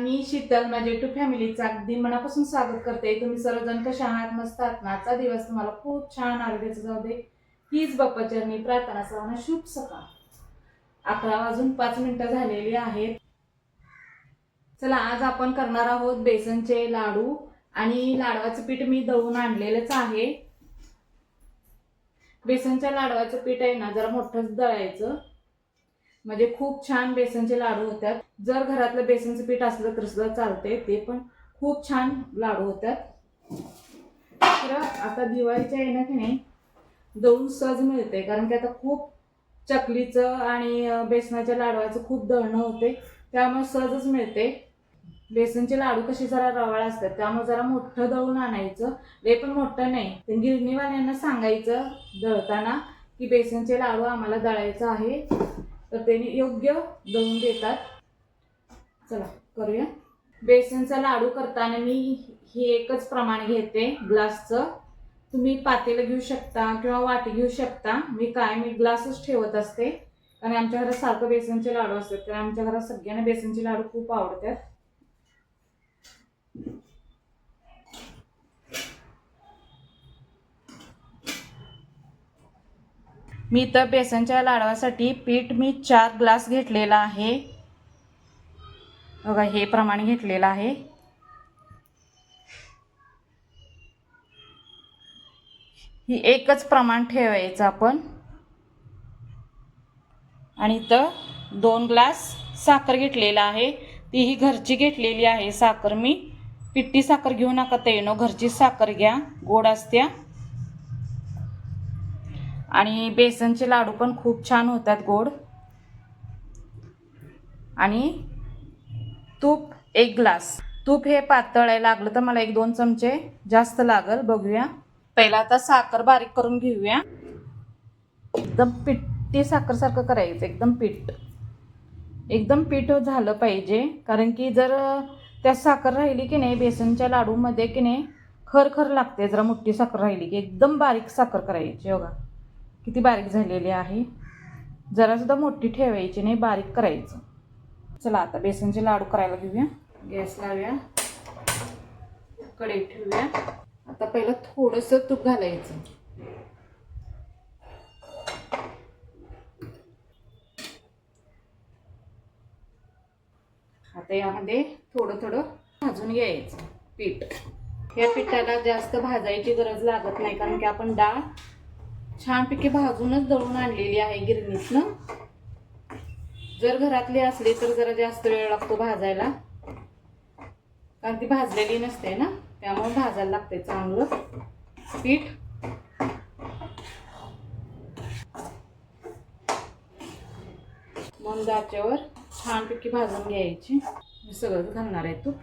मी शीतल माझ्या टू फॅमिलीचं अगदी मनापासून स्वागत करते. तुम्ही सर्वजण कशा आहात? मस्त आहात आजचा दिवस तुम्हाला खूप छान आरोग्याचं जाऊ दे. हीच बाप्पाचरणी प्रार्थना सर्वांना शुभ सकाळ. अकरा वाजून पाच मिनिटं झालेली आहेत. चला आज आपण करणार आहोत बेसनचे लाडू. आणि लाडवाचं पीठ मी दळून आणलेलंच आहे. बेसनच्या लाडवाचं पीठ आहे ना जरा मोठंच दळायचं. म्हणजे खूप छान बेसनचे लाडू होतात जर घरातलं बेसनचं पीठ असलं तर सुद्धा चालते ते पण खूप छान लाडू होतात तर आता दिवाळीच्या येणं की नाही दळून सहज मिळते कारण की आता खूप चकलीचं आणि बेसनाच्या लाडवाचं खूप दळणं होते त्यामुळे सहजच मिळते बेसनचे लाडू कसे जरा रवाळ असतात त्यामुळे जरा मोठं दळून आणायचं. ते पण मोठं नाही गिरणीवाल्यांना सांगायचं दळताना की बेसनचे लाडू आम्हाला दळायचं आहे. तर त्यांनी योग्य दळून देतात. चला करूया. बेसनचा लाडू करताना मी हे एकच प्रमाण घेते ग्लासचं. तुम्ही पातेलं घेऊ शकता किंवा वाटी घेऊ शकता. मी काय मी ग्लासच ठेवत असते. कारण आमच्या घरात सारखं बेसनचे लाडू असतात तर आमच्या घरात सगळ्यांना बेसनचे लाडू खूप आवडतात. मी तर बेसनच्या लाडवासाठी पीठ मी चार ग्लास घेतलेला आहे. बघा हे प्रमाण घेतलेलं आहे. ही एकच प्रमाण ठेवायचं आपण. आणि तर दोन ग्लास साखर घेतलेला आहे. ती ही घरची घेतलेली आहे साखर मी. पिट्टी साखर घेऊ नका येणं घरची साखर घ्या. गोड असत्या. आणि बेसनचे लाडू पण खूप छान होतात गोड. आणि तूप एक ग्लास. तूप हे पातळ लागलं तर मला एक दोन चमचे जास्त लागल. बघूया. पहिला आता साखर बारीक करून घेऊया. एकदम पिट्टी साखर सारखं करायचं. एकदम पीठ. एकदम पीठ झालं पाहिजे. कारण की जर त्यात साखर राहिली की नाही बेसनच्या लाडूमध्ये की नाही खर खर लागते. जरा मोठी साखर राहिली की एकदम बारीक साखर करायची. बघा. किती बारीक झालेली आहे? जरासुद्धा मोठी ठेवायची नाही बारीक करायचं. चला आता बेसनचे लाडू करायला घेऊया. गॅस लावूया. कढई ठेवूया. आता पहिलं थोडंसं तूप घालायचं. आता यामध्ये थोडं थोडं भाजून घ्यायचं पीठ. या पिठाला जास्त भाजायची गरज लागत नाही कारण की आपण डाळ छानपैकी भाजूनच दळून आणलेली आहे गिरणीतनं जर घरातली असली तर जरा जास्त वेळ लागतो भाजायला. कारण ती भाजलेली नसते ना त्यामुळे भाजायला लागते चांगलं. पीठ. मंद आचेवर छानपैकी भाजून घ्यायची. मी सगळंच घालणार आहे तूप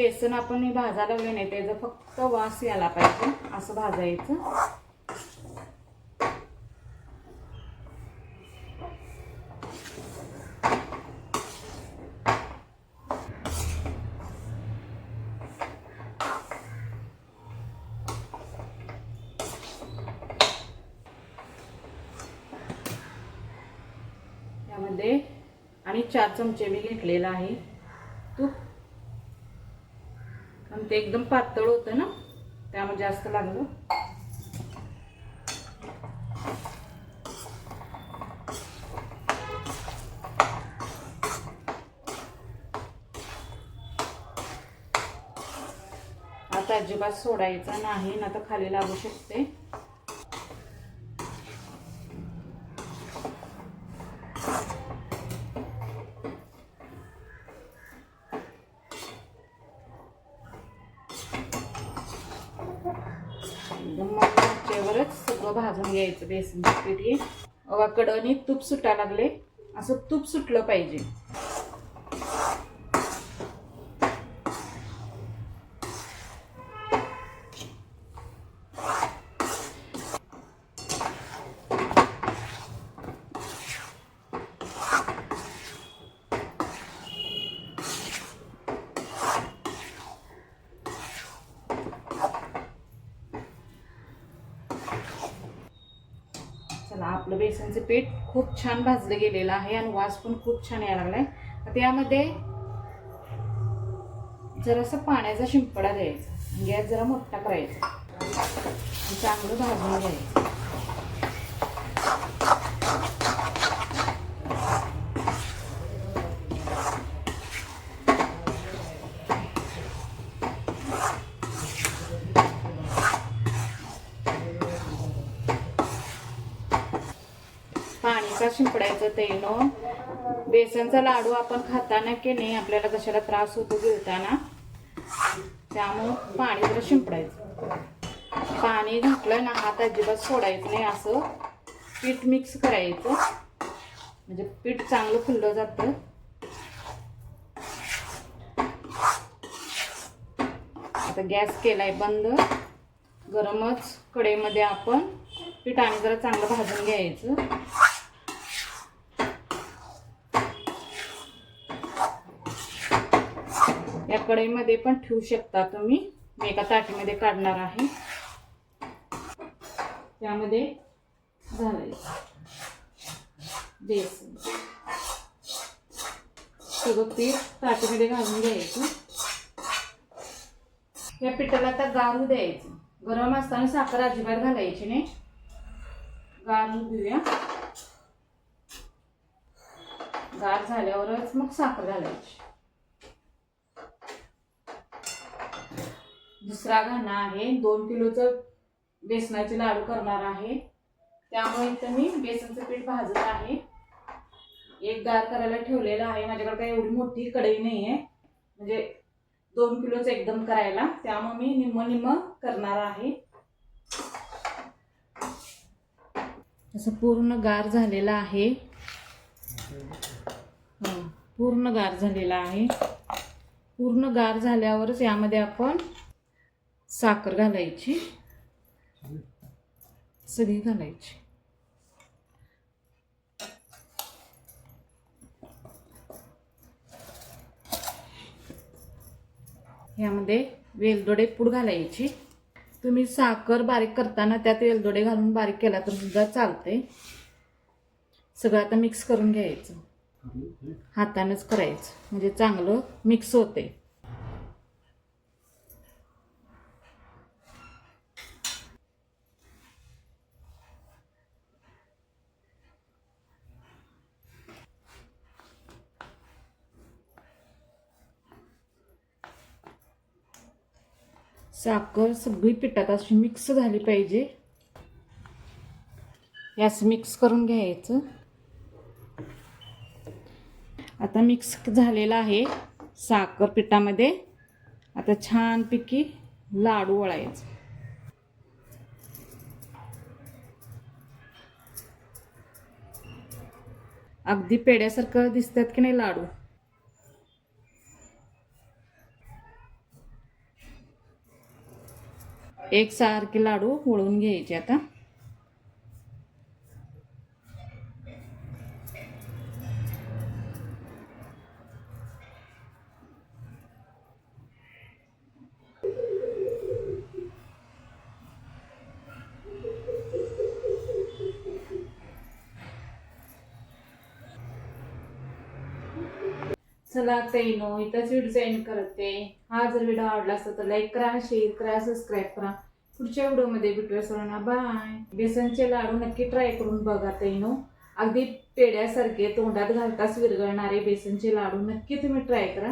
बेसन आपण हे भाजायला नाही त्याचा फक्त वास यायला पाहिजे असं भाजायचं. त्यामध्ये आणि चार चमचे मी घेतलेला आहे तूप. ते एकदम पातळ होतं ना त्यामुळे जास्त लागलं. आता अजिबात सोडायचा नाही ना तर खाली लागू शकते. एकदम मच्छेवरच सगळं भाजून घ्यायचं बेसन पीठ हे बघा कडणी तूप सुटा लागले. असं तूप सुटलं पाहिजे. आपलं बेसनचं पीठ खूप छान भाजलं गेलेलं आहे आणि वास पण खूप छान यायला लागलाय. आता त्यामध्ये जरासं पाण्याचा शिंपडा द्यायचा. म्हणजे गॅस जरा मोठा करायचा. चांगलं भाजून घ्यायचं पाणी का शिंपडायचं तेनो बेसनचा लाडू आपण खाताना की नाही आपल्याला कशाला त्रास होतो गिळताना त्यामुळं पाणी जरा शिंपडायचं. पाणी घातलं ना हात अजिबात सोडायचं नाही असं. पीठ मिक्स करायचं. म्हणजे पीठ चांगलं फुललं जातं. आता गॅस केलाय बंद. गरमच कढईमध्ये आपण पीठ आणि जरा चांगलं भाजून घ्यायचं. कढईमध्ये पण ठेवू शकता तुम्ही. मी एका ताटीमध्ये काढणार आहे. त्यामध्ये घालायचं. बेसन. सगळं पीठ ताटीमध्ये घालून घ्यायचं. या पिठाला आता गारू द्यायचं. गरम असताना साखर अजिबात घालायची नाही. गारू घेऊया गार झाल्यावरच मग साखर घालायची. दुसरा घाणा आहे. दोन किलोचं बेसनाचे लाडू करणार आहे. त्यामुळे इथं मी बेसनचं पीठ भाजत आहे. एक गार करायला ठेवलेलं आहे. माझ्याकडे काही एवढी मोठी कढई नाही आहे म्हणजे दोन किलोचं एकदम करायला. त्यामुळे मी निम्म निम्म करणार आहे. असं पूर्ण गार झालेलं आहे. पूर्ण गार झालेला आहे. पूर्ण गार झाल्यावरच यामध्ये आपण साखर घालायची. सगळी घालायची. यामध्ये वेलदोडे पूड घालायची. तुम्ही साखर बारीक करताना त्यात वेलदोडे घालून बारीक केला तर सुद्धा चालते सगळं आता मिक्स करून घ्यायचं. हातानंच करायचं. म्हणजे चांगलं मिक्स होते साखर सगळी पिठात अशी मिक्स झाली पाहिजे. यास मिक्स करून घ्यायचं. आता मिक्स झालेला आहे साखर पिठामध्ये. आता छानपैकी लाडू वळायचं. अगदी पेड्यासारखं दिसतात की नाही लाडू? एक सारखे लाडू वळून घ्यायचे आता. चला नो इथंच व्हिडिओ एंड करते. हा जर व्हिडिओ आवडला असता तर लाईक करा शेअर करा सबस्क्राईब करा. पुढच्या व्हिडिओमध्ये भेटूया सर्वांना. बाय बेसनचे लाडू नक्की ट्राय करून बघा नो अगदी पेड्यासारखे तोंडात घालताच विरघळणारे बेसनचे लाडू नक्की तुम्ही ट्राय करा.